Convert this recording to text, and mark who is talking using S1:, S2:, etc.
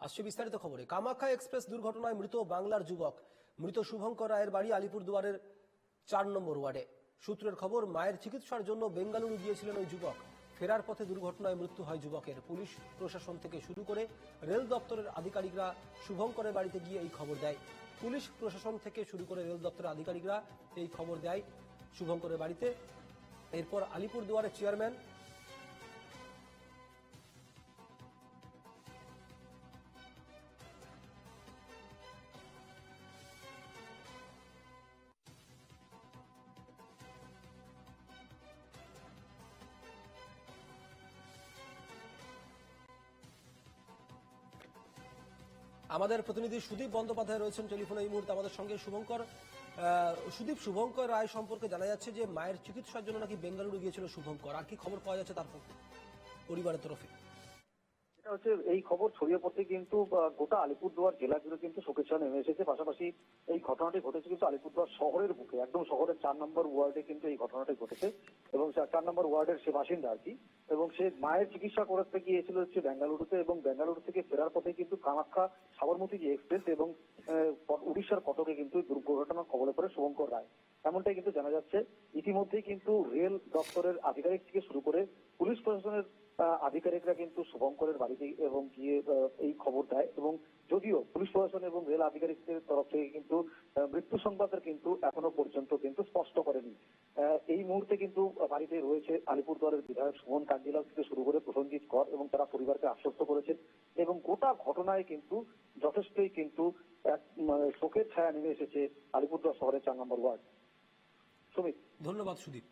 S1: আসছে বিস্তারিত খবরে। কামাখ্যা এক্সপ্রেস দুর্ঘটনায় মৃত বাংলার যুবক। মৃত শুভঙ্কর রায়ের বাড়ি আলিপুরদুয়ারের চার নম্বর ওয়ার্ডে। সূত্রের খবর, মায়ের চিকিৎসার জন্য বেঙ্গালুরু গিয়েছিলেন ওই যুবক। ফেরার পথে দুর্ঘটনায় মৃত্যু হয় যুবকের। পুলিশ, প্রশাসন থেকে শুরু করে রেল দপ্তরের আধিকারিকরা শুভঙ্করের বাড়িতে গিয়ে এই খবর দেয়। পুলিশ, প্রশাসন থেকে শুরু করে রেল দপ্তরের আধিকারিকরা এই খবর দেয় শুভঙ্করের বাড়িতে। এরপর আলিপুরদুয়ারের চেয়ারম্যান আমাদের প্রতিনিধি সুদীপ বন্দ্যোপাধ্যায় রয়েছেন টেলিফোনে এই মুহূর্তে আমাদের সঙ্গে। শুভঙ্কর সুদীপ, শুভঙ্কর রায় সম্পর্কে জানা যাচ্ছে যে মায়ের চিকিৎসার জন্য নাকি বেঙ্গালুরু গিয়েছিল শুভঙ্কর। আর কি খবর পাওয়া যাচ্ছে তার পরিবারের তরফে?
S2: এটা হচ্ছে এই খবর ছড়িয়ে পড়তে কিন্তু গোটা আলিপুরদুয়ার জেলা জুড়ে কিন্তু শোকের ছায়া নেমে এসেছে। পাশাপাশি এই ঘটনাটি ঘটেছে কিন্তু আলিপুরদুয়ার শহরের বুকে, একদম শহরের চার নম্বর ওয়ার্ডে কিন্তু এই ঘটনাটি ঘটেছে। এবং চার নম্বর ওয়ার্ডের সে বাসিন্দা আর কি। এবং সে মায়ের চিকিৎসা করতে গিয়েছিল হচ্ছে বেঙ্গালুরুতে এবং বেঙ্গালুরু থেকে ফেরার পথে কিন্তু কামাখ্যা সাবরমতী যে এক্সপ্রেস এবং উড়িষ্যার কটকে কিন্তু দুর্ঘটনার কবলে পড়ে শুভঙ্কর রায়। এমনটাই কিন্তু জানা যাচ্ছে। ইতিমধ্যেই কিন্তু রেল দপ্তরের আধিকারিক থেকে শুরু করে পুলিশ প্রশাসনের আধিকারিকরা কিন্তু শুভঙ্করের বাড়িতে এবং গিয়ে এই খবর দেয়। এবং যদিও পুলিশ প্রশাসন এবং রেল আধিকারিকদের তরফ থেকে কিন্তু মৃত্যু সংবাদের কিন্তু এখনও পর্যন্ত কিন্তু স্পষ্ট করেনি। এই মুহূর্তে কিন্তু বাড়িতে রয়েছে আলিপুরদুয়ারের বিধায়ক সুমন কাঞ্জিলাল থেকে শুরু করে প্রসঞ্জিৎ কর এবং তারা পরিবারকে আশ্বস্ত করেছেন এবং গোটা ঘটনায় কিন্তু যথেষ্টই কিন্তু এক শোকের ছায়া নেমে এসেছে আলিপুরদুয়ার শহরের চার নম্বর ওয়ার্ড। সুমিত।
S1: ধন্যবাদ সুদীপ।